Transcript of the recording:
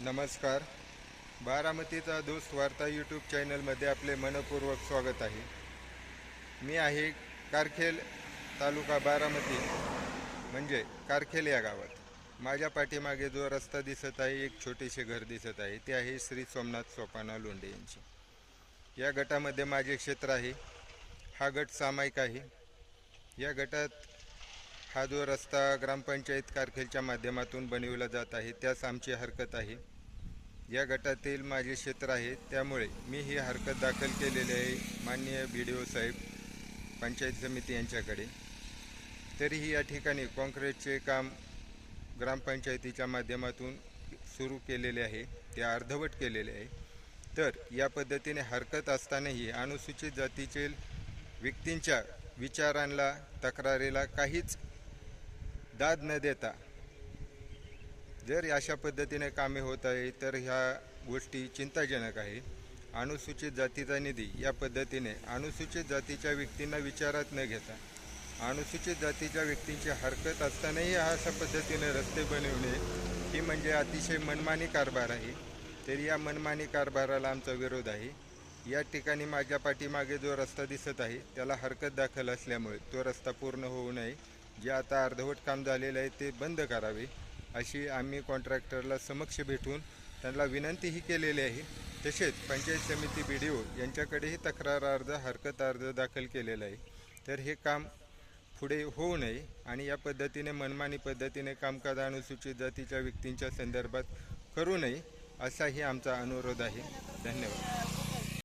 नमस्कार. बारामतीचा दोस्त वार्ता यूट्यूब चॅनलमध्ये आपले मनपूर्वक स्वागत आहे. मी आहे कारखेल तालुका बारामती म्हणजे कारखेल या गावात. माझ्या पाठीमागे जो रस्ता दिसत आहे एक छोटेसे घर दिसत आहे ते आहे श्री सोमनाथ सोपाना लोंढे यांचे. या गटामध्ये माझे क्षेत्र आहे. हा गट सामायिक आहे. या गटात हा जो रस्ता ग्रामपंचायत कारखेलच्या माध्यमातून बनविला जात आहे त्यास आमची हरकत आहे. या गटातील माझे क्षेत्र आहे त्यामुळे मी ही हरकत दाखल केलेली आहे माननीय बी डी ओ साहेब पंचायत समिती यांच्याकडे. तरीही या ठिकाणी काँक्रीटचे काम ग्रामपंचायतीच्या माध्यमातून सुरू केलेले आहे ते अर्धवट केलेले आहे. तर या पद्धतीने हरकत असतानाही अनुसूचित जातीचे व्यक्तींच्या विचारांना तक्रारीला काहीच दाद न देता जर अशा पद्धतीने कामे होत आहे तर ह्या गोष्टी चिंताजनक आहे अनुसूचित जातीचा निधी या पद्धतीने अनुसूचित जातीच्या व्यक्तींना विचारात न घेता अनुसूचित जातीच्या व्यक्तींची हरकत असतानाही हा अशा पद्धतीने रस्ते बनवणे ही म्हणजे अतिशय मनमानी कारभार आहे. तरी या मनमानी कारभाराला आमचा विरोध आहे. या ठिकाणी माझ्या पाठीमागे जो रस्ता दिसत आहे त्याला हरकत दाखल असल्यामुळे तो रस्ता पूर्ण होऊ नये. जे आता अर्धवट काम झालेलं आहे ते बंद करावे अशी आम्ही कॉन्ट्रॅक्टरला समक्ष भेटून त्यांना विनंतीही केलेली आहे. तसेच पंचायत समिती बी डी ओ यांच्याकडेही तक्रार अर्ज हरकत अर्ज दाखल केलेला आहे. तर हे काम पुढे होऊ नये आणि या पद्धतीने मनमानी पद्धतीने कामकाज अनुसूचित जातीच्या व्यक्तींच्या संदर्भात करू नये असाही आमचा अनुरोध आहे. धन्यवाद.